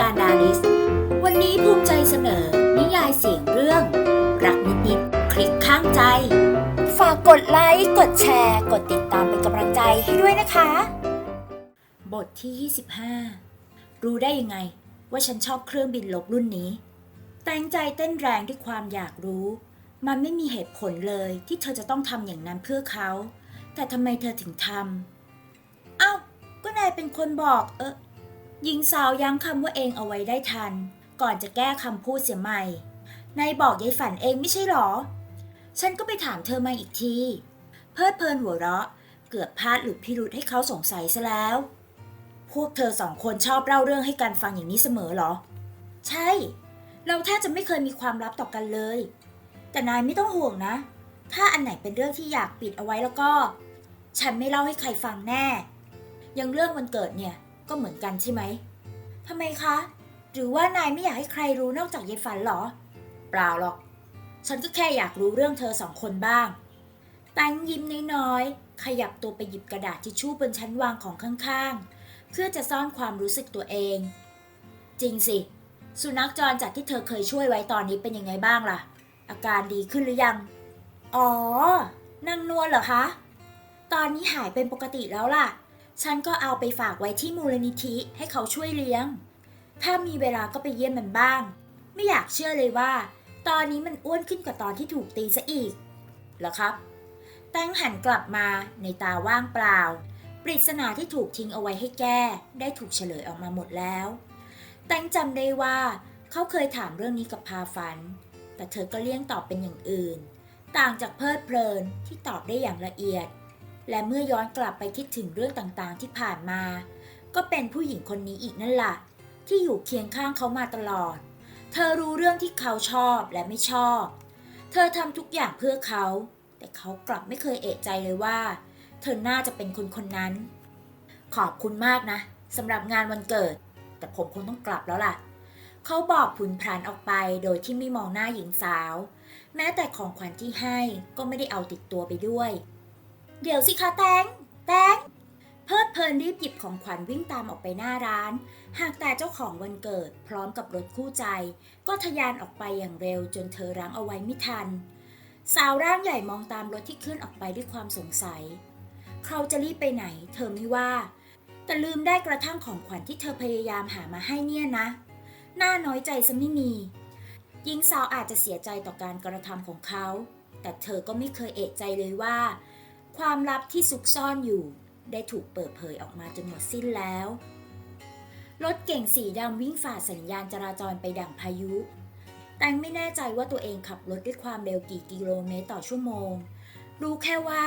การดาริส วันนี้ภูมิใจเสนอ นิยายเสียงเรื่อง รักนิดๆคลิกข้างใจ ฝากกดไลค์ กดแชร์ กดติดตามเป็นกำลังใจให้ด้วยนะคะ บทที่ 25 รู้ได้ยังไงว่าฉันชอบเครื่องบินลบรุ่นนี้ แต่งใจเต้นแรงด้วยความอยากรู้ มันไม่มีเหตุผลเลยที่เธอจะต้องทำอย่างนั้นเพื่อเขา แต่ทำไมเธอถึงทำเอ้าก็นายเป็นคนบอกเออ หญิงสาวยั้งคำว่าเองเอาไว้ได้ทัน ก่อนจะแก้คำพูดเสียใหม่นายบอกยายฝันเองไม่ใช่หรอ ฉันก็ไปถามเธอมาอีกที เพลิดเพลินหัวเราะ เกือบพลาดหลุดพิรุษให้เขาสงสัยซะแล้ว พวกเธอสองคนชอบเล่าเรื่องให้กันฟังอย่างนี้เสมอเหรอ ใช่ เราแทบจะไม่เคยมีความลับต่อกันเลย แต่นายไม่ต้องห่วงนะ ถ้าอันไหนเป็นเรื่องที่อยากปิดเอาไว้แล้วก็ ฉันไม่เล่าให้ใครฟังแน่ ยังเรื่องวันเกิดเนี่ย ก็เหมือนกันใช่ไหมทำไมคะ หรือว่านายไม่อยากให้ใครรู้นอกจากยายฝันหรอ เปล่าหรอก ฉันก็แค่อยากรู้เรื่องเธอสองคนบ้างแตงยิ้มน้อยๆ ขยับตัวไปหยิบกระดาษทิชชู่บนชั้นวางของข้างๆ เพื่อจะซ่อนความรู้สึกตัวเอง จริงสิ สุนัขจรจัดที่เธอเคยช่วยไว้ตอนนี้เป็นยังไงบ้างล่ะ อาการดีขึ้นหรือยัง อ๋อ นางนวลเหรอคะ ตอนนี้หายเป็นปกติแล้วล่ะ ฉันก็เอาไปฝากไว้ที่มูลนิธิให้เขาช่วยเลี้ยง ถ้ามีเวลาก็ไปเยี่ยมมันบ้าง ไม่อยากเชื่อเลยว่า ตอนนี้มันอ้วนขึ้นกว่าตอนที่ถูกตีซะอีกเหรอครับ แต้งหันกลับมาในตาว่างเปล่า ปริศนาที่ถูกทิ้งเอาไว้ให้แก้ ได้ถูกเฉลยออกมาหมดแล้ว แต้งจำได้ว่า เขาเคยถามเรื่องนี้กับพาฝัน แต่เธอก็เลี่ยงตอบเป็นอย่างอื่น ต่างจากเพลิดเพลินที่ตอบได้อย่างละเอียด และเมื่อย้อนกลับไปคิดถึงเรื่องต่างๆ ที่ผ่านมา ก็เป็นผู้หญิงคนนี้อีกนั่นล่ะที่อยู่เคียงข้างเขามาตลอด เธอรู้เรื่องที่เขาชอบและไม่ชอบ เธอทำทุกอย่างเพื่อเขา แต่เขากลับไม่เคยเอะใจเลยว่า เธอน่าจะเป็นคนคนนั้น ขอบคุณมากนะสำหรับงานวันเกิด แต่ผมคงต้องกลับแล้วล่ะ เขาบอกผุนพลันออกไปโดยที่ไม่มองหน้าหญิงสาว แม้แต่ของขวัญที่ให้ก็ไม่ได้เอาติดตัวไปด้วย เดี๋ยวสิคะแตงแตงเพิดเพลินรีบหยิบของขวัญวิ่งตามออกไปหน้าร้าน หากแต่เจ้าของวันเกิดพร้อมกับรถคู่ใจ ก็ทะยานออกไปอย่างเร็วจนเธอรั้งเอาไว้ไม่ทัน สาวร่างใหญ่มองตามรถที่เคลื่อนออกไปด้วยความสงสัย เขาจะรีบไปไหน เธอไม่ว่า แต่ลืมได้กระทั่งของขวัญที่เธอพยายามหามาให้เนี่ยนะ น่าน้อยใจซะไม่มีหญิงสาวอาจจะเสียใจต่อการกระทำของเขา แต่เธอก็ไม่เคยเอะใจเลยว่า ความลับที่ซุกซ่อนอยู่ ได้ถูกเปิดเผยออกมาจนหมดสิ้นแล้ว รถเก่งสีดำวิ่งฝ่าสัญญาณจราจรไปดั่งพายุ แตงไม่แน่ใจว่าตัวเองขับรถด้วยความเร็วกี่กิโลเมตรต่อชั่วโมง รู้แค่ว่า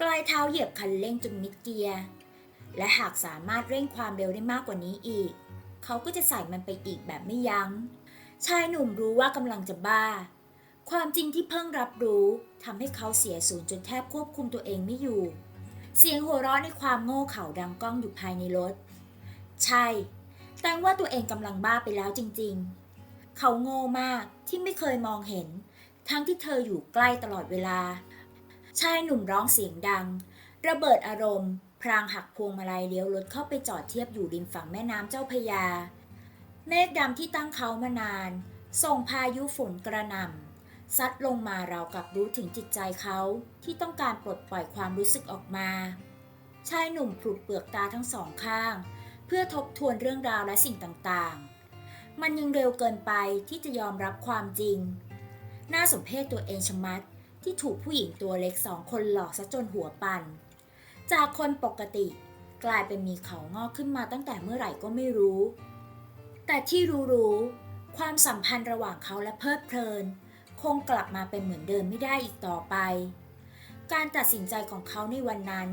ปลายเท้าเหยียบคันเร่งจนมิดเกียร์ และหากสามารถเร่งความเร็วได้มากกว่านี้อีก เขาก็จะใส่มันไปอีกแบบไม่ยัง้ง ชายหนุ่มรู้ว่ากำลังจะบ้า ความจริงที่เพิ่งรับรู้ทำให้เขาเสียศูนย์จนแทบควบคุมตัวเองไม่อยู่ เสียงหัวเราะในความโง่เขลาดังก้องอยู่ภายในรถ ใช่ แตงว่าตัวเองกำลังบ้าไปแล้วจริงๆ เขาโง่มากที่ไม่เคยมองเห็น ทั้งที่เธออยู่ใกล้ตลอดเวลา ชายหนุ่มร้องเสียงดัง ระเบิดอารมณ์ พรางหักพวงมาลัยเลี้ยวรถเข้าไปจอดเทียบอยู่ริมฝั่งแม่น้ำเจ้าพยา เมฆดำที่ตั้งเขามานาน ส่งพายุฝนกระหน่ำ ซัดลงมาราวกับรู้ถึงจิตใจเขาที่ต้องการปลดปล่อยความรู้สึกออกมา ชายหนุ่มผลุดเปลือกตาทั้งสองข้าง เพื่อทบทวนเรื่องราวและสิ่งต่างๆ มันยังเร็วเกินไปที่จะยอมรับความจริง น่าสมเพชตัวเองชะมัดที่ถูกผู้หญิงตัวเล็กสองคนหลอกซะจนหัวปัน จากคนปกติกลายเป็นมีเขางอกขึ้นมาตั้งแต่เมื่อไหร่ก็ไม่รู้ แต่ที่รู้ๆความสัมพันธ์ระหว่างเขาและเพลิดเพลิน คงกลับมาเป็นเหมือนเดิมไม่ได้อีกต่อไป การตัดสินใจของเขาในวันนั้น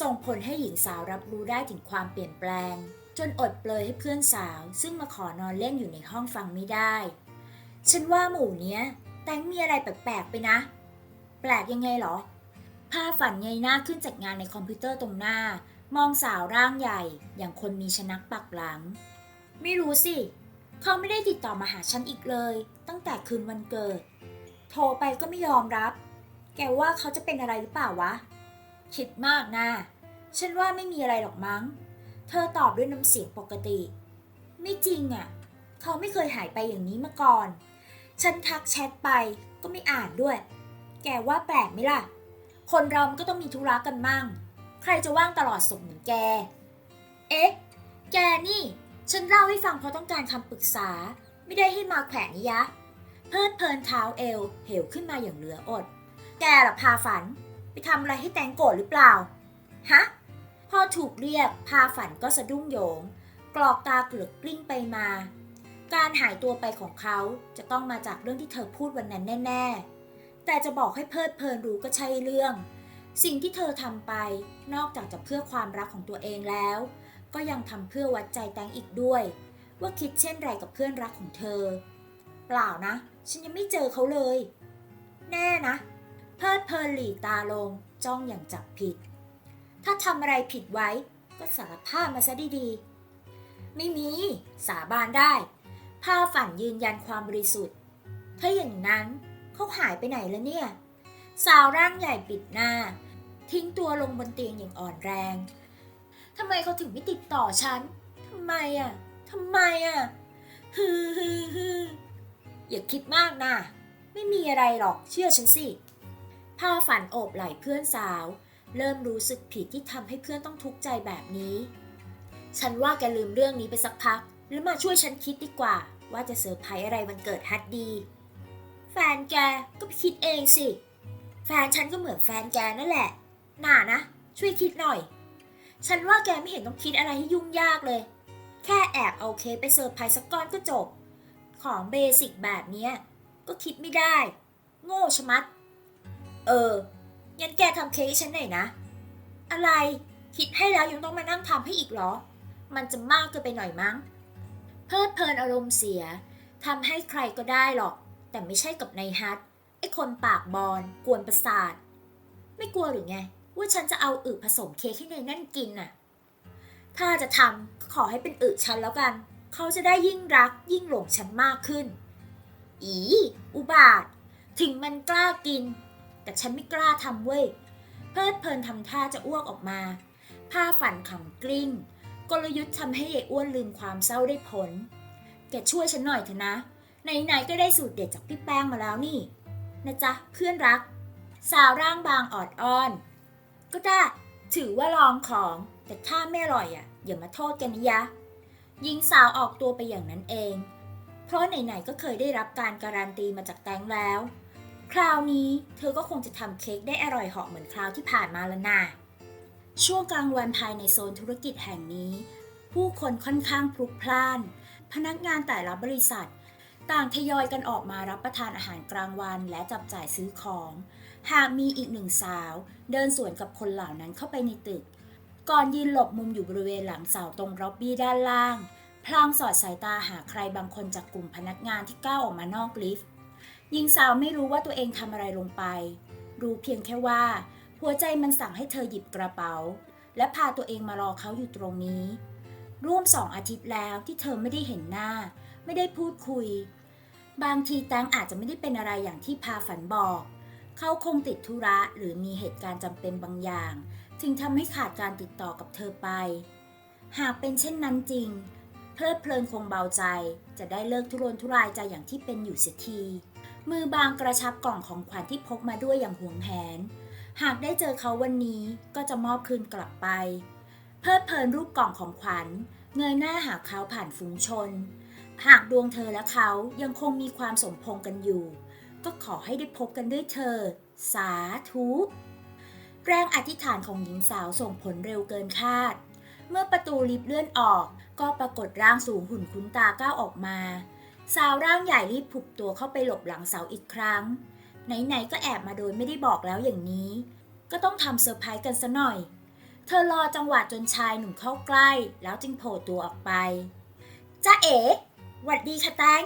ส่งผลให้หญิงสาวรับรู้ได้ถึงความเปลี่ยนแปลง จนอดเปลยให้เพื่อนสาว ซึ่งมาขอนอนเล่นอยู่ในห้องฟังไม่ได้ ฉันว่าหมู่เนี้ย แตงมีอะไรแปลกๆไปนะ แปลกยังไงเหรอภาพฝันเงยหน้าขึ้นจากงานในคอมพิวเตอร์ตรงหน้า มองสาวร่างใหญ่ อย่างคนมีชนักปักหลัง ไม่รู้สิ เขาไม่ได้ติดต่อมาหาฉันอีกเลย ตั้งแต่คืนวันเกิด โทรไปก็ไม่ยอมรับ แกว่าเขาจะเป็นอะไรหรือเปล่าวะ คิดมากนะ ฉันว่าไม่มีอะไรหรอกมั้ง เธอตอบด้วยน้ำเสียงปกติ ไม่จริงอะ่ะ เขาไม่เคยหายไปอย่างนี้มาก่อน ฉันทักแชทไปก็ไม่อ่านด้วย แกว่าแปลกไหมล่ะ คนเรามันก็ต้องมีธุระกันมั่ง ใครจะว่างตลอดสมเหมือนแก เอ๊ะ แกนี่ ฉันเล่าให้ฟังเพราะต้องการคำปรึกษา ไม่ได้ให้มาแขวะนิยะ เพิดเพลินเท้าเอวเหวขึ้นมาอย่างเหลืออด แกล่ะพาฝัน ไปทำอะไรให้แตงโกรธหรือเปล่า ฮะ พอถูกเรียกพาฝันก็สะดุ้งโยง กรอกตาเกลือกกลิ้งไปมา การหายตัวไปของเขาจะต้องมาจากเรื่องที่เธอพูดวันนั้นแน่ ๆ แต่จะบอกให้เพลิดเพลินรู้ก็ใช่เรื่อง สิ่งที่เธอทำไปนอกจากจะเพื่อความรักของตัวเองแล้ว ก็ยังทำเพื่อวัดใจแตงอีกด้วย ว่าคิดเช่นไรกับเพื่อนรักของเธอ เปล่านะ ฉันยังไม่เจอเขาเลย แน่นะ เพลิดเพลินหลีตาลงจ้องอย่างจับผิด ถ้าทำอะไรผิดไว้ก็สารภาพมาซะดีๆ ไม่มี สาบานได้ภาฝันยืนยันความบริสุทธิ์ ถ้าอย่างนั้นเขาหายไปไหนแล้วเนี่ย สาวร่างใหญ่ปิดหน้า ทิ้งตัวลงบนเตียงอย่างอ่อนแรงทำไมเขาถึงไม่ติดต่อฉันทำไมอะทำไมอะฮือฮือฮือ อย่าคิดมากนะไม่มีอะไรหรอกเชื่อฉันสิพาฝันโอบไหล่เพื่อนสาว เริ่มรู้สึกผิดที่ทำให้เพื่อนต้องทุกข์ใจแบบนี้ ฉันว่าแกลืมเรื่องนี้ไปสักพัก แล้วมาช่วยฉันคิดดีกว่า ว่าจะเซอร์ไพรส์อะไรวันเกิดฮัดดี แฟนแกก็ไปคิดเองสิ แฟนฉันก็เหมือนแฟนแกนั่นแหละ น่านะ ช่วยคิดหน่อย ฉันว่าแกไม่เห็นต้องคิดอะไรให้ยุ่งยากเลย แค่แอบเอาเค้กไปเซอร์ไพรส์สักก้อนก็จบ ของเบสิกแบบเนี้ยก็คิดไม่ได้ โง่ชะมัด เออ งั้นแกทำเค้กฉันหน่อยนะ อะไร คิดให้แล้วยังต้องมานั่งทำให้อีกเหรอ มันจะมากเกินไปหน่อยมั้ง เพลิดเพลินอารมณ์เสียทำให้ใครก็ได้หรอก แต่ไม่ใช่กับนายฮัทไอ้คนปากบอลกวนประสาท ไม่กลัวหรือไง ว่าฉันจะเอาอึผสมเค้กให้นายนั่นกินน่ะ ถ้าจะทำก็ขอให้เป็นอึฉันแล้วกัน เขาจะได้ยิ่งรักยิ่งหลงฉันมากขึ้น อี อุบาท ถึงมันกล้ากิน แต่ฉันไม่กล้าทำเว้ย เพลิดเพลินทำท่าจะอ้วกออกมา ผ้าฝันขำกลิ้ง กลยุทธ์ทำให้ยายอ้วนลืมความเศร้าได้ผล แกช่วยฉันหน่อยเถอะนะ ไหนๆก็ได้สูตรเด็ดจากพี่แป้งมาแล้วนี่นะจ๊ะเพื่อนรัก สาวร่างบางออดอ้อน ก็ได้ถือว่าลองของ แต่ถ้าไม่อร่อยอะอย่ามาโทษกันนะยะ หญิงสาวออกตัวไปอย่างนั้นเอง เพราะไหนๆก็เคยได้รับการการันตีมาจากแตงแล้ว คราวนี้เธอก็คงจะทำเค้กได้อร่อยเหาะเหมือนคราวที่ผ่านมาแล้วนะช่วงกลางวันภายในโซนธุรกิจแห่งนี้ ผู้คนค่อนข้างพลุกพล่าน พนักงานแต่ละบริษัท ต่างทยอยกันออกมารับประทานอาหารกลางวันและจับจ่ายซื้อของ หากมีอีกหนึ่งสาว เดินสวนกับคนเหล่านั้นเข้าไปในตึก ก่อนยืนหลบมุมอยู่บริเวณหลังเสาตรงร็อบบี้ด้านล่าง พลางสอดสายตาหาใครบางคนจากกลุ่มพนักงานที่ก้าวออกมานอกลิฟต์หญิงสาวไม่รู้ว่าตัวเองทำอะไรลงไป รู้เพียงแค่ว่า หัวใจมันสั่งให้เธอหยิบกระเป๋า และพาตัวเองมารอเขาอยู่ตรงนี้ ร่วมสองอาทิตย์แล้วที่เธอไม่ได้เห็นหน้า ไม่ได้พูดคุย บางทีแตงอาจจะไม่ได้เป็นอะไรอย่างที่พาฝันบอก เขาคงติดธุระหรือมีเหตุการณ์จำเป็นบางอย่าง ถึงทำให้ขาดการติดต่อกับเธอไป หากเป็นเช่นนั้นจริง เพลิดเพลินคงเบาใจ จะได้เลิกทุรนทุรายใจอย่างที่เป็นอยู่เสียที มือบางกระชับกล่องของขวัญที่พกมาด้วยอย่างหวงแหน หากได้เจอเขาวันนี้ก็จะมอบคืนกลับไป เพลิดเพลินรูปกล่องของขวัญ เงยหน้าหาเขาผ่านฝูงชน หากดวงเธอและเขายังคงมีความสมพงกันอยู่ ก็ขอให้ได้พบกันด้วยเธอ สาธุ แรงอธิษฐานของหญิงสาวส่งผลเร็วเกินคาด เมื่อประตูลิฟต์เลื่อนออก ก็ปรากฏร่างสูงหุ่นคุ้นตาก้าวออกมา สาวร่างใหญ่รีบผุบตัวเข้าไปหลบหลังเสาอีกครั้ง ไหนๆก็แอบมาโดยไม่ได้บอกแล้วอย่างนี้ ก็ต้องทำเซอร์ไพรส์กันซะหน่อย เธอรอจังหวะจนชายหนุ่มเข้าใกล้ แล้วจึงโผล่ตัวออกไปจ้าเอ๋หวัดดีค่ะแตง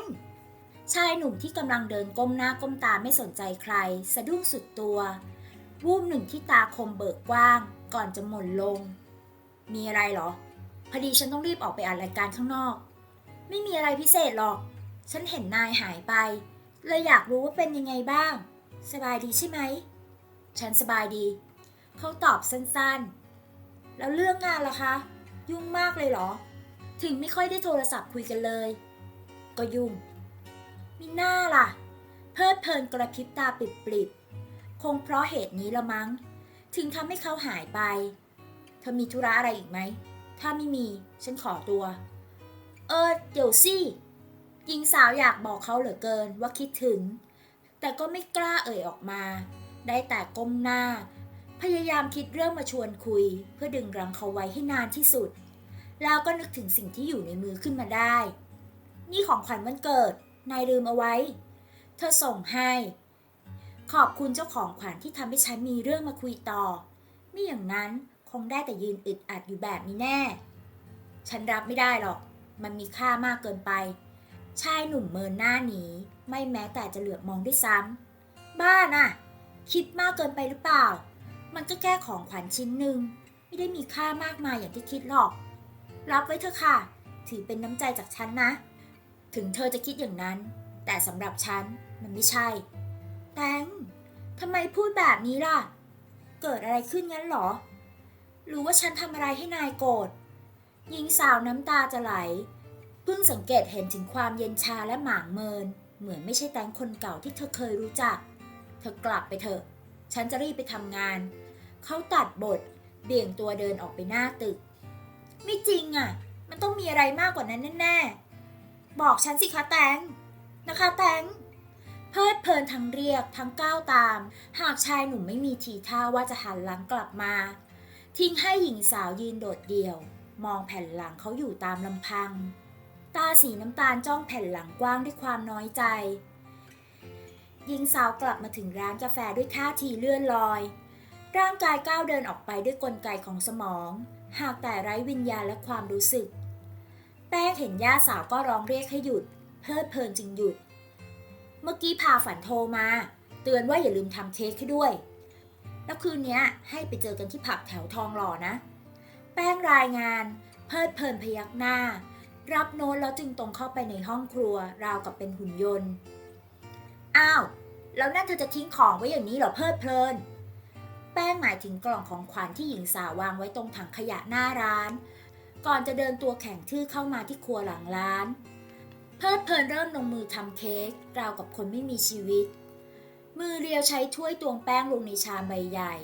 ชายหนุ่มที่กำลังเดินก้มหน้าก้มตาไม่สนใจใคร สะดุ้งสุดตัว วูบหนึ่งที่ตาคมเบิกกว้าง ก่อนจะหม่นลง มีอะไรเหรอ พอดีฉันต้องรีบออกไปอ่านรายการข้างนอก ไม่มีอะไรพิเศษหรอก ฉันเห็นนายหายไป เลยอยากรู้ว่าเป็นยังไงบ้าง สบายดีใช่ไหม ฉันสบายดี เขาตอบสั้นๆ แล้วเรื่องงานล่ะคะ ยุ่งมากเลยเหรอ ถึงไม่ค่อยได้โทรศัพท์คุยกันเลย ก็ยุ่ง มีหน้าล่ะ เพลิดเพลินกระพริบตาปิบๆ คงเพราะเหตุนี้ละมั้ง ถึงทำให้เขาหายไป เธอมีธุระอะไรอีกไหม ถ้าไม่มี ฉันขอตัว เออ เดี๋ยวสิหญิงสาวอยากบอกเขาเหลือเกินว่าคิดถึง แต่ก็ไม่กล้าเอ่ยออกมา ได้แต่ก้มหน้า พยายามคิดเรื่องมาชวนคุย เพื่อดึงรั้งเขาไว้ให้นานที่สุด แล้วก็นึกถึงสิ่งที่อยู่ในมือขึ้นมาได้ นี่ของขวัญวันเกิด นายลืมเอาไว้ เธอส่งให้ ขอบคุณเจ้าของขวัญที่ทำให้ฉันมีเรื่องมาคุยต่อ ไม่อย่างนั้นคงได้แต่ยืนอึดอัดอยู่แบบนี้แน่ ฉันรับไม่ได้หรอก มันมีค่ามากเกินไป ชายหนุ่มเมินหน้าหนีไม่แม้แต่จะเหลือบมองด้วยซ้ำ บ้าน่ะ คิดมากเกินไปหรือเปล่า มันก็แค่ของขวัญชิ้นหนึ่ง ไม่ได้มีค่ามากมายอย่างที่คิดหรอก รับไว้เถอะค่ะ ถือเป็นน้ำใจจากฉันนะ ถึงเธอจะคิดอย่างนั้น แต่สำหรับฉันมันไม่ใช่ แตงทำไมพูดแบบนี้ล่ะ เกิดอะไรขึ้นงั้นเหรอหรือว่าฉันทำอะไรให้นายโกรธหญิงสาวน้ำตาจะไหล เพิ่งสังเกตเห็นถึงความเย็นชาและหมางเมิน เหมือนไม่ใช่แตงคนเก่าที่เธอเคยรู้จัก เธอกลับไปเถอะ ฉันจะรีบไปทำงาน เขาตัดบท เบี่ยงตัวเดินออกไปหน้าตึก ไม่จริงอะ มันต้องมีอะไรมากกว่านั้นแน่ๆ บอกฉันสิคะแตง นะคะแตง เพลิดเพลินทั้งเรียกทั้งก้าวตาม หากชายหนุ่มไม่มีทีท่าว่าจะหันหลังกลับมา ทิ้งให้หญิงสาวยืนโดดเดี่ยว มองแผ่นหลังเขาอยู่ตามลำพัง ตาสีน้ำตาลจ้องแผ่นหลังกว้างด้วยความน้อยใจ หญิงสาวกลับมาถึงร้านกาแฟด้วยท่าทีเลื่อนลอย ร่างกายก้าวเดินออกไปด้วยกลไกของสมอง หากแต่ไร้วิญญาณและความรู้สึก แป้งเห็นย่าสาวก็ร้องเรียกให้หยุด เพลิดเพลินจึงหยุด เมื่อกี้พาฝันโทรมา เตือนว่าอย่าลืมทำเค้กให้ด้วย แล้วคืนนี้ให้ไปเจอกันที่ผับแถวทองหล่อนะ แป้งรายงาน เพลิดเพลินพยักหน้า รับโน้ตแล้วจึงตรงเข้าไปในห้องครัว ราวกับเป็นหุ่นยนต์ อ้าว แล้วนั่นเธอจะทิ้งของไว้อย่างนี้เหรอเพลิดเพลิน แป้งหมายถึงกล่องของขวัญที่หญิงสาววางไว้ตรงถังขยะหน้าร้าน ก่อนจะเดินตัวแข็งทื่อเข้ามาที่ครัวหลังร้าน เพลิดเพลินเริ่มลงมือทำเค้กราวกับคนไม่มีชีวิต มือเรียวใช้ถ้วยตวงแป้งลงในชามใบใหญ่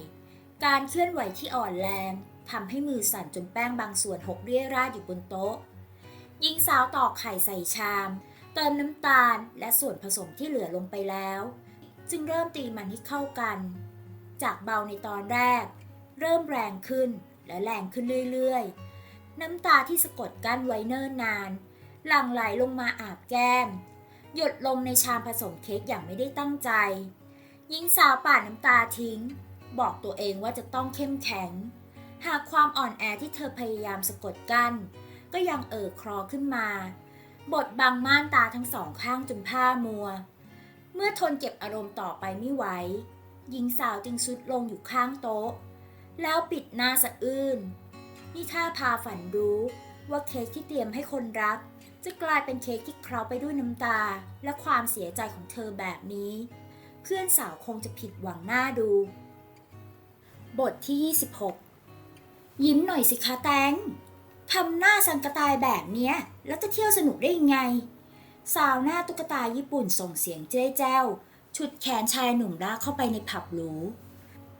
การเคลื่อนไหวที่อ่อนแรงทำให้มือสั่นจนแป้งบางส่วนหกเรี่ยราดอยู่บนโต๊ะหญิงสาวตอกไข่ใส่ชาม เติมน้ำตาลและส่วนผสมที่เหลือลงไปแล้ว จึงเริ่มตีมันให้เข้ากัน จากเบาในตอนแรก เริ่มแรงขึ้นและแรงขึ้นเรื่อยๆ น้ำตาที่สะกดกั้นไว้เนิ่นนาน หลั่งไหลลงมาอาบแก้ม หยดลงในชามผสมเค้กอย่างไม่ได้ตั้งใจ หญิงสาวป่าน้ำตาทิ้ง บอกตัวเองว่าจะต้องเข้มแข็ง หากความอ่อนแอที่เธอพยายามสะกดกั้น ก็ยังเอ่อคลอขึ้นมาบดบังม่านตาทั้งสองข้างจนผ้ามัว เมื่อทนเก็บอารมณ์ต่อไปไม่ไหวหญิงสาวจึงซุดลงอยู่ข้างโต๊ะ แล้วปิดหน้าสะอื้น นี่ถ้าพาฝันรู้ว่าเค้กที่เตรียมให้คนรัก จะกลายเป็นเค้กที่เคล้าไปด้วยน้ำตา และความเสียใจของเธอแบบนี้ เพื่อนสาวคงจะผิดหวังหน้าดู บทที่ 26 ยิ้มหน่อยสิคะแตงทำหน้าสังกตายแบบเนี้ย แล้วจะเที่ยวสนุกได้ยังไง สาวหน้าตุ๊กตาญี่ปุ่นส่งเสียงเจ้ยแจ้วฉุดแขนชายหนุ่มลากเข้าไปในผับหรู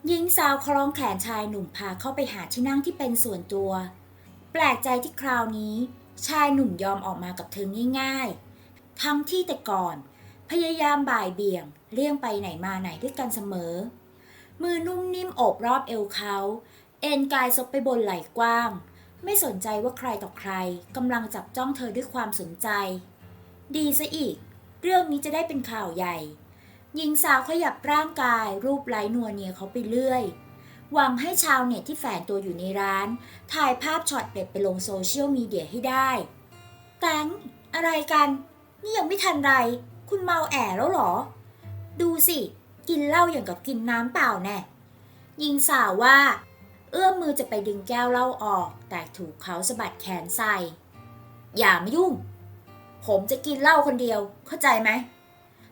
หญิงสาวคล้องแขนชายหนุ่มพาเข้าไปหาที่นั่งที่เป็นส่วนตัว แปลกใจที่คราวนี้ ชายหนุ่มยอมออกมากับเธอง่าย ๆ ทั้งที่แต่ก่อน พยายามบ่ายเบี่ยงเลี่ยงไปไหนมาไหนด้วยกันเสมอ มือนุ่มนิ่มโอบรอบเอวเขา เอ็นกายซบไปบนไหล่กว้าง ไม่สนใจว่าใครต่อใครกำลังจับจ้องเธอด้วยความสนใจ ดีซะอีก เรื่องนี้จะได้เป็นข่าวใหญ่ หญิงสาวขยับร่างกายรูปไล้นัวเนียเขาไปเรื่อย หวังให้ชาวเน็ตที่แฝงตัวอยู่ในร้าน ถ่ายภาพช็อตเด็ดไปลงโซเชียลมีเดียให้ได้ แตงอะไรกัน นี่ยังไม่ทันไร คุณเมาแอแล้วหรอ ดูสิ กินเหล้าอย่างกับกินน้ำเปล่าแน่หญิงสาวว่า เอื้อมมือจะไปดึงแก้วเหล้าออก แต่ถูกเขาสะบัดแขนใส่ อย่ามายุ่ง ผมจะกินเหล้าคนเดียว เข้าใจไหม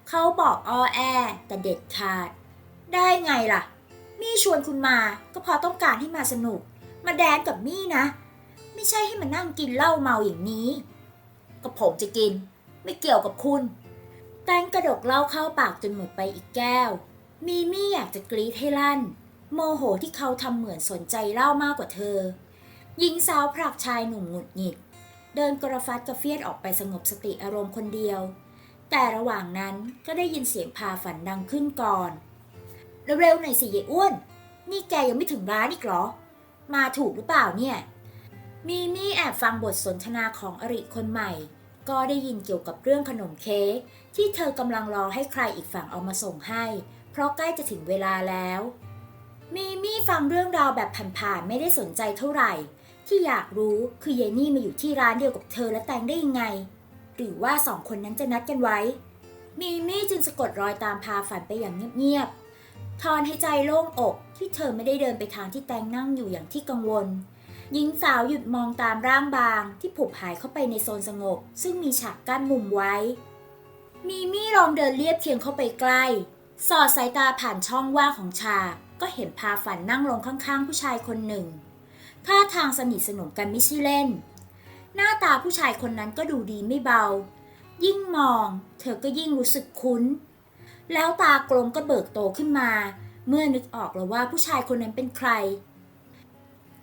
เขาบอกอ้อแอแต่เด็ดขาด ได้ไงล่ะ มี่ชวนคุณมาก็เพราะต้องการให้มาสนุก มาแดนกับมี่นะ ไม่ใช่ให้มานั่งกินเหล้าเมาอย่างนี้ก็ผมจะกิน ไม่เกี่ยวกับคุณ แตงกระดกเหล้าเข้าปากจนหมดไปอีกแก้ว มีมี่อยากจะกรีดให้ลั่น โมโหที่เขาทำเหมือนสนใจเหล้ามากกว่าเธอหญิงสาวผลักชายหนุ่มหงุดหงิด เดินกระฟัดกระเฟียดออกไปสงบสติอารมณ์คนเดียว แต่ระหว่างนั้นก็ได้ยินเสียงพาฝันดังขึ้นก่อน เร็วๆหน่อยสิยายอ้วน นี่แกยังไม่ถึงร้านอีกเหรอ มาถูกหรือเปล่าเนี่ย มีมี่แอบฟังบทสนทนาของอริคนใหม่ ก็ได้ยินเกี่ยวกับเรื่องขนมเค้กที่เธอกำลังรอให้ใครอีกฝั่งเอามาส่งให้ เพราะใกล้จะถึงเวลาแล้ว มีมี่ฟังเรื่องราวแบบผ่านๆไม่ได้สนใจเท่าไหร่ ที่อยากรู้คือเยนี่มาอยู่ที่ร้านเดียวกับเธอและแตงได้ยังไง หรือว่าสองคนนั้นจะนัดกันไว้ มีมี่จึงสะกดรอยตามพาฝันไปอย่างเงียบๆ ถอนให้ใจโล่งอกที่เธอไม่ได้เดินไปทางที่แตงนั่งอยู่อย่างที่กังวล หญิงสาวหยุดมองตามร่างบางที่ผุบหายเข้าไปในโซนสงบ ซึ่งมีฉากกั้นมุมไว้ มีมี่ลองเดินเลียบเคียงเข้าไปใกล้ สอดสายตาผ่านช่องว่างของฉากก็เห็นพาฝันนั่งลงข้างๆ ผู้ชายคนหนึ่งท่าทางสนิทสนมกันไม่ใช่เล่น หน้าตาผู้ชายคนนั้นก็ดูดีไม่เบา ยิ่งมอง เธอก็ยิ่งรู้สึกคุ้น แล้วตากลมก็เบิกโตขึ้นมา เมื่อนึกออกแล้วว่าผู้ชายคนนั้นเป็นใคร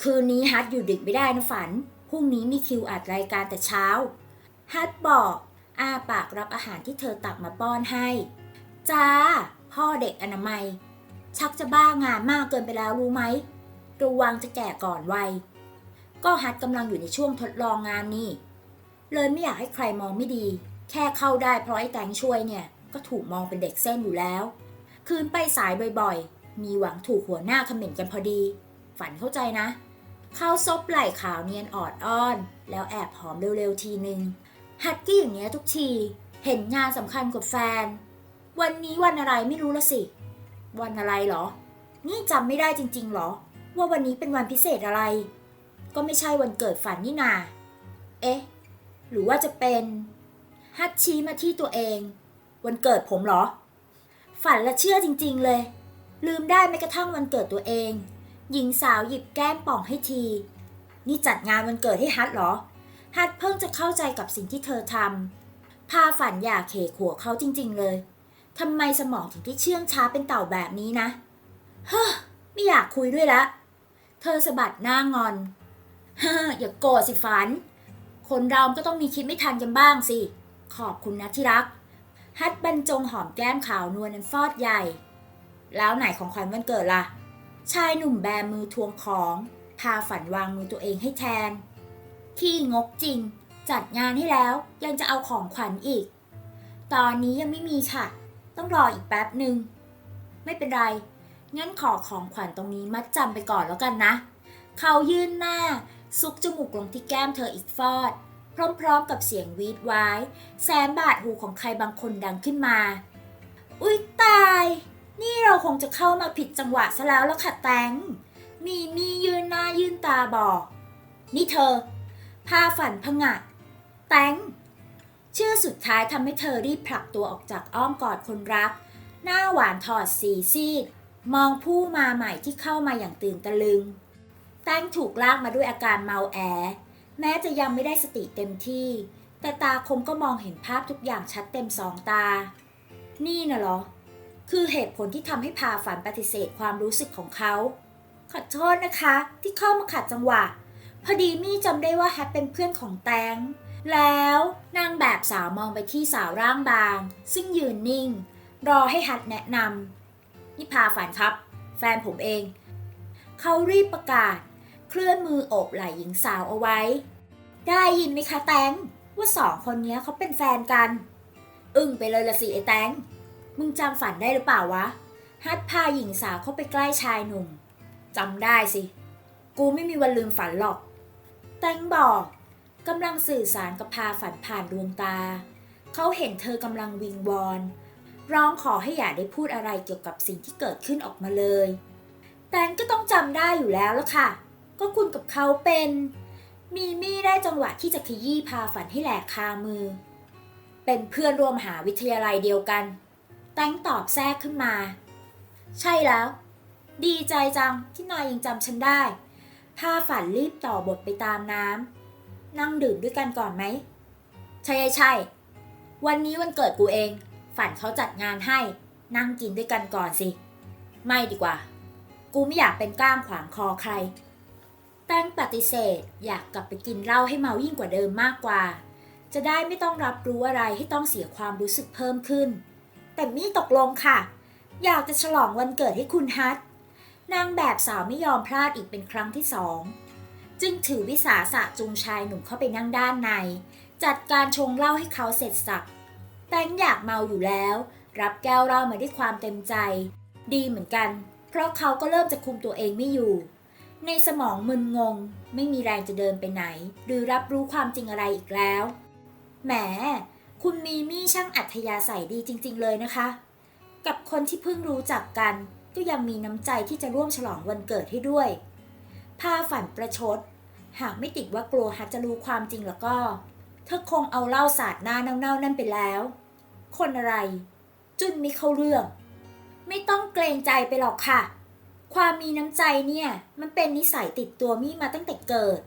คืนนี้ฮัทอยู่ดึกไม่ได้นะฝัน พรุ่งนี้มีคิวอัดรายการแต่เช้า ฮัทบอกอาปากรับอาหารที่เธอตักมาป้อนให้ จ้า พ่อเด็กอนามัย ชักจะบ้างานมากเกินไปแล้วรู้ไหม ระวังจะแก่ก่อนวัย ก็ฮัทกำลังอยู่ในช่วงทดลองงานนี่ เลยไม่อยากให้ใครมองไม่ดี แค่เข้าได้เพราะไอ้แตงช่วยเนี่ย ก็ถูกมองเป็นเด็กเส้นอยู่แล้ว คืนไปสายบ่อยๆ มีหวังถูกหัวหน้าคอมเมนต์กันพอดี ฝันเข้าใจนะ เข้าซบไหล่ขาวเนียนออดอ้อน แล้วแอบหอมเร็วๆทีนึงฮัตกี้อย่างเงี้ยทุกที เห็นงานสำคัญกว่าแฟน วันนี้วันอะไรไม่รู้ละสิ วันอะไรเหรอ นี่จำไม่ได้จริงๆเหรอ ว่าวันนี้เป็นวันพิเศษอะไร ก็ไม่ใช่วันเกิดฝันนี่นา เอ๊ะ หรือว่าจะเป็นฮัตชี้มาที่ตัวเอง วันเกิดผมเหรอ ฝันและเชื่อจริงๆเลย ลืมได้แม้กระทั่งวันเกิดตัวเอง หญิงสาวหยิบแก้มป่องให้ที นี่จัดงานวันเกิดให้ฮัทเหรอ ฮัทเพิ่งจะเข้าใจกับสิ่งที่เธอทำพาฝันอยากเขขัวเขาจริงๆเลยทำไมสมองถึงที่เชื่องช้าเป็นเต่าแบบนี้นะ เฮ้อไม่อยากคุยด้วยละ เธอสะบัดหน้างอนเฮ้ออย่ากโกรธสิฝัน คนเราก็ต้องมีคิดไม่ทันกันบ้างสิ ขอบคุณนะที่รัก ฮัทบรรจงหอมแก้มขาวนวลนันฟอดใหญ่ แล้วไหนของขวัญวันเกิดล่ะ ชายหนุ่มแบมือทวงของ พาฝันวางมือตัวเองให้แทน ขี้งกจริง จัดงานให้แล้วยังจะเอาของขวัญอีก ตอนนี้ยังไม่มีค่ะ ต้องรออีกแป๊บหนึ่ง ไม่เป็นไร งั้นขอของขวัญตรงนี้มัดจำไปก่อนแล้วกันนะ เขายื่นหน้า ซุกจมูกลงที่แก้มเธออีกฟอด พร้อมๆกับเสียงวีดไว้แซมบาดหูของใครบางคนดังขึ้นมา อุ๊ยตาย นี่เราคงจะเข้ามาผิดจังหวะซะแล้วละค่ะแตง มีมียืนหน้ายืนตาบอก นี่เธอ พาฝันพงะ แตง ชื่อสุดท้ายทำให้เธอรีบผลักตัวออกจากอ้อมกอดคนรัก หน้าหวานถอดสีซีด มองผู้มาใหม่ที่เข้ามาอย่างตื่นตะลึง แตงถูกลากมาด้วยอาการเมาแอ แม้จะยังไม่ได้สติเต็มที่ แต่ตาคมก็มองเห็นภาพทุกอย่างชัดเต็มสองตา นี่น่ะเหรอ คือเหตุผลที่ทำให้พาฝันปฏิเสธความรู้สึกของเขา ขอโทษนะคะ ที่เข้ามาขัดจังหวะ พอดีมี่จำได้ว่าแฮปเป็นเพื่อนของแตง แล้วนางแบบสาวมองไปที่สาวร่างบาง ซึ่งยืนนิ่ง รอให้ฮัดแนะนำนี่พาฝันครับ แฟนผมเอง เขารีบประกาศ เคลื่อนมือโอบไหล่หญิงสาวเอาไว้ ได้ยินไหมคะแตงว่าสองคนเนี้ยเขาเป็นแฟนกัน อึ้งไปเลยละสิไอ้แตงมึงจำฝันได้หรือเปล่าวะ ฮัดพาหญิงสาวเข้าไปใกล้ชายหนุ่มจำได้สิ กูไม่มีวันลืมฝันหรอก แตงบอกกำลังสื่อสารกับพาฝันผ่านดวงตา เขาเห็นเธอกำลังวิงวอนร้องขอให้อย่าได้พูดอะไรเกี่ยวกับสิ่งที่เกิดขึ้นออกมาเลย แตงก็ต้องจำได้อยู่แล้วละค่ะ ก็คุณกับเขาเป็น มีมี่ได้จังหวะที่จะขยี้พาฝันให้แหลกคามือ เป็นเพื่อนร่วมมหาวิทยาลัยเดียวกัน แตงตอบแทรกขึ้นมา ใช่แล้ว ดีใจจังที่นายยังจำฉันได้ พาฝันรีบต่อบทไปตามน้ำ นั่งดื่มด้วยกันก่อนไหม ใช่ใช่ วันนี้วันเกิดกูเอง ฝันเขาจัดงานให้ นั่งกินด้วยกันก่อนสิ ไม่ดีกว่า กูไม่อยากเป็นก้างขวางคอใคร แต้งปฏิเสธอยากกลับไปกินเหล้าให้เมายิ่งกว่าเดิมมากกว่า จะได้ไม่ต้องรับรู้อะไรให้ต้องเสียความรู้สึกเพิ่มขึ้น แต่มี่ตกลงค่ะ อยากจะฉลองวันเกิดให้คุณฮัทนางแบบสาวไม่ยอมพลาดอีกเป็นครั้งที่สองจึงถือวิสาสะจูงชายหนุ่มเข้าไปนั่งด้านใน จัดการชงเหล้าให้เขาเสร็จสับแตงอยากเมาอยู่แล้ว รับแก้วเหล้ามาด้วยความเต็มใจ ดีเหมือนกัน เพราะเขาก็เริ่มจะคุมตัวเองไม่อยู่ ในสมองมึนงง ไม่มีแรงจะเดินไปไหน หรือรับรู้ความจริงอะไรอีกแล้ว แหม คุณมีมี่ช่างอัธยาศัยดีจริง ๆ เลยนะคะ กับคนที่เพิ่งรู้จักกัน ก็ยังมีน้ำใจที่จะร่วมฉลองวันเกิดให้ด้วย พาฝันประชด หากไม่ติดว่ากลัวฮัทจะรู้ความจริงแล้วก็ เธอคงเอาเหล้าสาดหน้าเน่าๆนั่นไปแล้ว คนอะไร จุนไม่เข้าเรื่อง ไม่ต้องเกรงใจไปหรอกค่ะ ความมีน้ำใจเนี่ย มันเป็นนิสัยติดตัวมี่มาตั้งแต่เกิด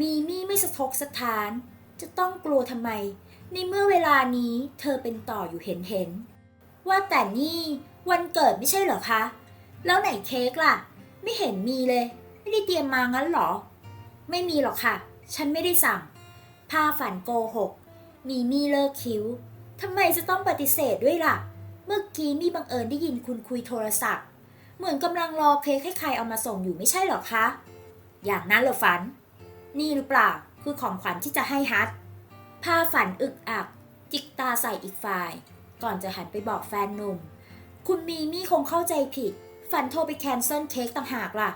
มีมี่ไม่สะทกสะทาน จะต้องกลัวทำไม ในเมื่อเวลานี้เธอเป็นต่ออยู่เห็นเห็น ว่าแต่นี่วันเกิดไม่ใช่เหรอคะ แล้วไหนเค้กล่ะ ไม่เห็นมีเลย ไม่ได้เตรียมมางั้นหรอ ไม่มีหรอกค่ะ ฉันไม่ได้สั่ง พาฝันโกหก มีมี่เลิกคิ้วทำไมจะต้องปฏิเสธด้วยล่ะ เมื่อกี้มี่บังเอิญได้ยินคุณคุยโทรศัพท์ เหมือนกำลังรอเค้กให้ใครเอามาส่งอยู่ไม่ใช่หรอคะ อย่างนั้นเหรอฝัน นี่หรือเปล่าคือของขวัญที่จะให้ฮัทพาฝันอึกอัก จิกตาใส่อีกฝ่าย ก่อนจะหันไปบอกแฟนหนุ่ม คุณมีมี่คงเข้าใจผิด ฝันโทรไปแคนเซิลเค้กต่างหากล่ะ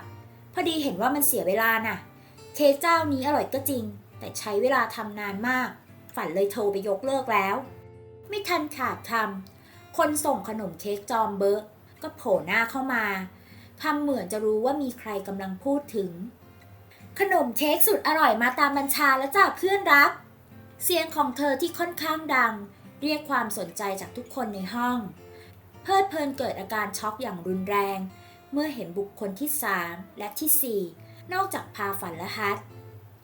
พอดีเห็นว่ามันเสียเวลาน่ะ เค้กเจ้านี้อร่อยก็จริง แต่ใช้เวลาทำนานมาก ฝันเลยโทรไปยกเลิกแล้ว ไม่ทันขาดคำคนส่งขนมเค้กจอมเบิร์ ก็โผล่หน้าเข้ามาทำเหมือนจะรู้ว่ามีใครกำลังพูดถึง ขนมเค้กสุดอร่อยมาตามบัญชาแล้วจ้าเพื่อนรัก เสียงของเธอที่ค่อนข้างดัง เรียกความสนใจจากทุกคนในห้อง เพลิดเพลินเกิดอาการช็อกอย่างรุนแรง เมื่อเห็นบุคคลที่ 3 และที่ 4 นอกจากพาฝันและฮัท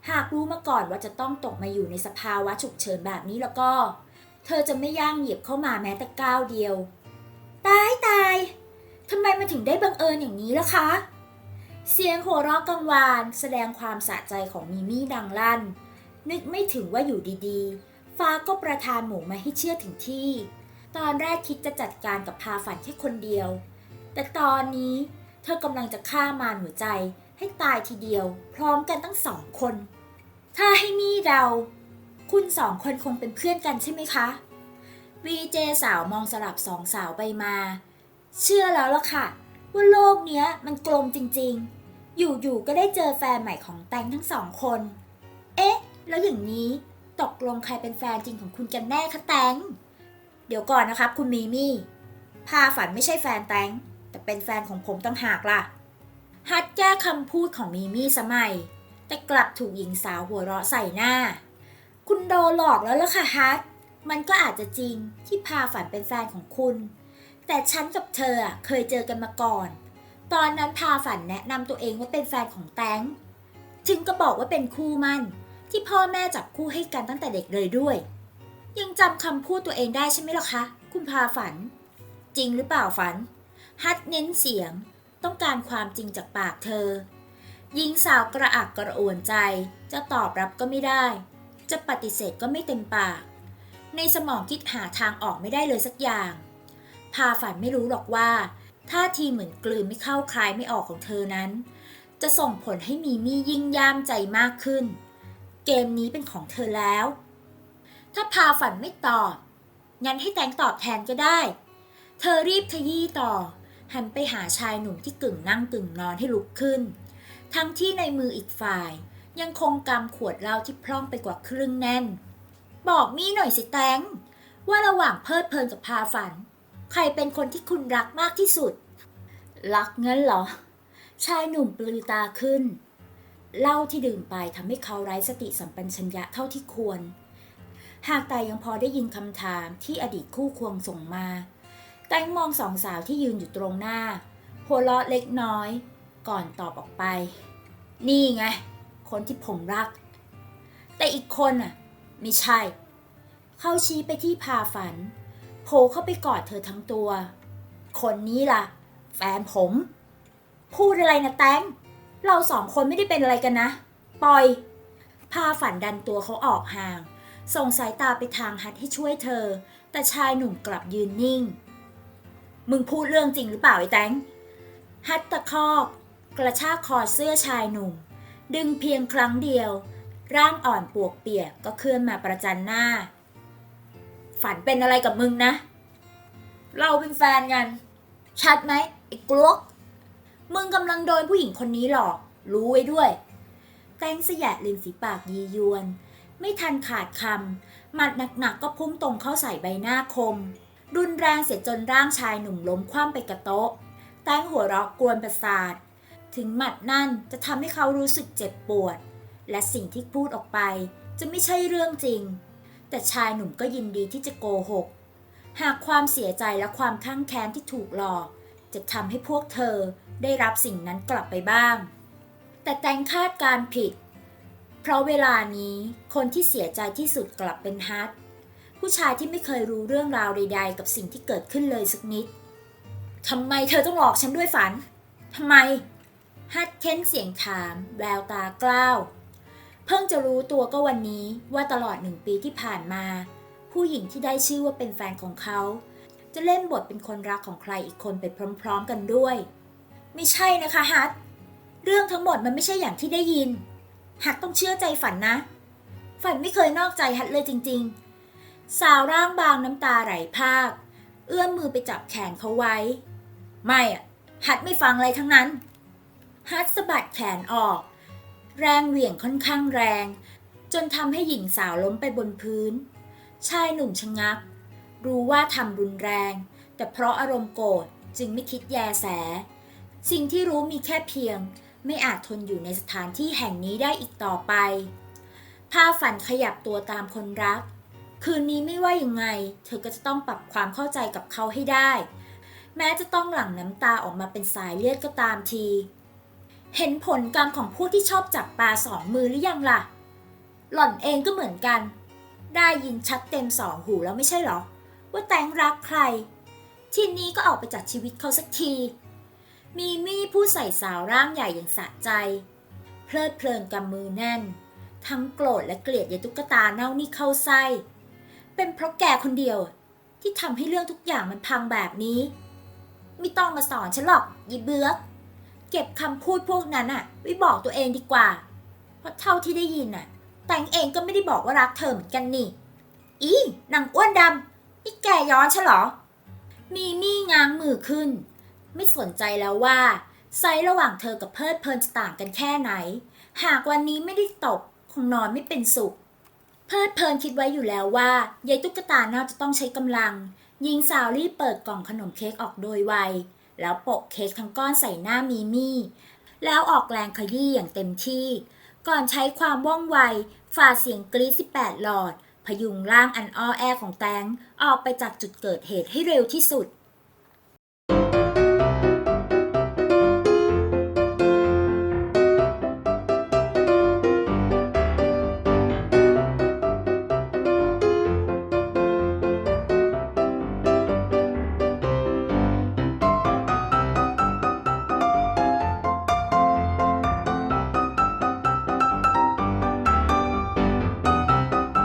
หากรู้มาก่อนว่าจะต้องตกมาอยู่ในสภาวะฉุกเฉินแบบนี้แล้วก็ เธอจะไม่ย่างเหยียบเข้ามาแม้แต่ก้าวเดียว ตายตาย ทำไมมาถึงได้บังเอิญอย่างนี้ล่ะคะ เสียงหัวเราะกังวานแสดงความสะใจของมีมี่ดังลั่น นึกไม่ถึงว่าอยู่ดีๆ ฟ้าก็ประทานหมูมาให้เชื่อถึงที่ ตอนแรกคิดจะจัดการกับพาฝันแค่คนเดียว แต่ตอนนี้เธอกำลังจะฆ่ามารหัวใจให้ตายทีเดียว พร้อมกันตั้งสองคน ถ้าให้มี่เรา คุณสองคนคงเป็นเพื่อนกันใช่ไหมคะวีเจสาวมองสลับสองสาวไปมา เชื่อแล้วล่ะค่ะ ว่าโลกเนี้ยมันกลมจริงๆ อยู่ๆก็ได้เจอแฟนใหม่ของแตงทั้งสองคน เอ๊ะ แล้วอย่างนี้ตกลงใครเป็นแฟนจริงของคุณกันแน่คะแตง เดี๋ยวก่อนนะครับ คุณมีมี่ พาฝันไม่ใช่แฟนแตง แต่เป็นแฟนของผมตั้งหากล่ะ ฮัดแก้คำพูดของมีมี่สมัย แต่กลับถูกหญิงสาวหัวเราะใส่หน้า คุณโดนหลอกแล้วล่ะค่ะฮัดมันก็อาจจะจริงที่พาฝันเป็นแฟนของคุณ แต่ฉันกับเธอเคยเจอกันมาก่อน ตอนนั้นพาฝันแนะนำตัวเองว่าเป็นแฟนของแตงถึงก็บอกว่าเป็นคู่มั่น ที่พ่อแม่จับคู่ให้กันตั้งแต่เด็กเลยด้วย ยังจำคำพูดตัวเองได้ใช่ไหมล่ะคะ คุณพาฝัน จริงหรือเปล่าฝัน ฮัดเน้นเสียง ต้องการความจริงจากปากเธอหญิงสาวกระอักกระอ่วนใจ จะตอบรับก็ไม่ได้ จะปฏิเสธก็ไม่เต็มปาก ในสมองคิดหาทางออกไม่ได้เลยสักอย่าง พาฝันไม่รู้หรอกว่าท่าทีเหมือนกลืนไม่เข้าคลายไม่ออกของเธอนั้น จะส่งผลให้มีมี่ยิ่งย่ามใจมากขึ้น เกมนี้เป็นของเธอแล้ว ถ้าพาฝันไม่ตอบ งั้นให้แตงตอบแทนก็ได้ เธอรีบขยี้ต่อ หันไปหาชายหนุ่มที่กึ่งนั่งกึ่งนอนให้ลุกขึ้น ทั้งที่ในมืออีกฝ่าย ยังคงกำขวดเหล้าที่พร่องไปกว่าครึ่งแน่น บอกมี่หน่อยสิแตงว่าระหว่างเพลิดเพลินกับพาฝัน ใครเป็นคนที่คุณรักมากที่สุด รักงั้นเหรอ ชายหนุ่มปลือตาขึ้น เหล้าที่ดื่มไปทำให้เขาไร้สติสัมปชัญญะเท่าที่ควร หากแต่ยังพอได้ยินคำถามที่อดีตคู่ควงส่งมา แตงมองสองสาวที่ยืนอยู่ตรงหน้า หัวเราะเล็กน้อย ก่อนตอบออกไป นี่ไง คนที่ผมรัก แต่อีกคนอะ ไม่ใช่ เขาชี้ไปที่พาฝัน โผล่เข้าไปกอดเธอทั้งตัว คนนี้ล่ะ แฟนผม พูดอะไรนะแตงเราสองคนไม่ได้เป็นอะไรกันนะ ปล่อย พาฝันดันตัวเขาออกห่าง ส่งสายตาไปทางฮัทให้ช่วยเธอ แต่ชายหนุ่มกลับยืนนิ่ง มึงพูดเรื่องจริงหรือเปล่าไอ้แตงฮัตตะคอกกระชากคอเสื้อชายหนุ่ม ดึงเพียงครั้งเดียว ร่างอ่อนปวกเปียกก็เคลื่อนมาประจันหน้า ฝันเป็นอะไรกับมึงนะ เราเป็นแฟนกัน ชัดไหมไอ้กลวกมึงกำลังโดนผู้หญิงคนนี้หลอก รู้ไว้ด้วยแตงสยะริมฝีปากยียวน ไม่ทันขาดคำหมัดหนักๆก็พุ่งตรงเข้าใส่ใบหน้าคม รุนแรงเสียจนร่างชายหนุ่มล้มคว่ำไปกับโต๊ะแตงหัวเราะกวนประสาท ถึงหมัดนั่นจะทำให้เขารู้สึกเจ็บปวด และสิ่งที่พูดออกไปจะไม่ใช่เรื่องจริง แต่ชายหนุ่มก็ยินดีที่จะโกหก หากความเสียใจและความข้างแค้นที่ถูกหลอก จะทำให้พวกเธอได้รับสิ่งนั้นกลับไปบ้าง แต่แตงคาดการผิด เพราะเวลานี้คนที่เสียใจที่สุดกลับเป็นฮัทผู้ชายที่ไม่เคยรู้เรื่องราวใด ๆ กับสิ่งที่เกิดขึ้นเลยสักนิดทำไมเธอต้องหลอกฉันด้วยฝันทำไมฮัทเค้นเสียงถาม แววตากล้าว เพิ่งจะรู้ตัวก็วันนี้ว่าตลอดหนึ่งปีที่ผ่านมา ผู้หญิงที่ได้ชื่อว่าเป็นแฟนของเขา จะเล่นบทเป็นคนรักของใครอีกคนไปพร้อมๆกันด้วย ไม่ใช่นะคะฮัทเรื่องทั้งหมดมันไม่ใช่อย่างที่ได้ยินฮัทต้องเชื่อใจฝันนะ ฝันไม่เคยนอกใจฮัทเลยจริง ๆ สาวร่างบางน้ำตาไหลพากเอื้อมมือไปจับแขนเขาไว้ ไม่อะฮัทไม่ฟังอะไรทั้งนั้นฮัทสะบัดแขนออก แรงเหวี่ยงค่อนข้างแรง จนทำให้หญิงสาวล้มไปบนพื้น ชายหนุ่มชะงัก รู้ว่าทำรุนแรง แต่เพราะอารมณ์โกรธจึงไม่คิดแยแส สิ่งที่รู้มีแค่เพียง ไม่อาจทนอยู่ในสถานที่แห่งนี้ได้อีกต่อไปพาฝันขยับตัวตามคนรัก คืนนี้ไม่ว่ายังไง เธอก็จะต้องปรับความเข้าใจกับเขาให้ได้ แม้จะต้องหลั่งน้ำตาออกมาเป็นสายเลือดก็ตามที เห็นผลกรรมของพวกที่ชอบจับปลาสองมือหรือยังล่ะ หล่อนเองก็เหมือนกัน ได้ยินชัดเต็มสองหูแล้วไม่ใช่หรอ ว่าแตงรักใคร ทีนี้ก็ออกไปจากชีวิตเขาสักที มีมี่ผู้ใส่สาวร่างใหญ่อย่างสะใจ เพลิดเพลินกำมือแน่น ทั้งโกรธและเกลียดยายตุ๊กตาเน่านี่เข้าไส้ เป็นเพราะแกคนเดียวที่ทำให้เรื่องทุกอย่างมันพังแบบนี้ ไม่ต้องมาสอนฉันหรอกยีเบือก เก็บคำพูดพวกนั้นอะไว้บอกตัวเองดีกว่า เพราะเท่าที่ได้ยินอะแตงเองก็ไม่ได้บอกว่ารักเธอเหมือนกันนี่ อีนางอ้วนดำนี่แกย้อนฉเหรอ มีมี่ง้างมือขึ้น ไม่สนใจแล้วว่าไซระหว่างเธอกับเพิดเพลินจะต่างกันแค่ไหน หากวันนี้ไม่ได้ตบคงนอนไม่เป็นสุข เพิดเพลินคิดไว้อยู่แล้วว่ายายตุ๊กตาน่าจะต้องใช้กำลัง ยิงสาวรีบเปิดกล่องขนมเค้กออกโดยไว แล้วโปะเค้กทั้งก้อนใส่หน้ามีมี่ แล้วออกแรงขยี้อย่างเต็มที่ ก่อนใช้ความว่องไว ฝ่าเสียงกรี๊ด18 หลอด พยุงร่างอันอ้อแอของแตงออกไปจากจุดเกิดเหตุให้เร็วที่สุด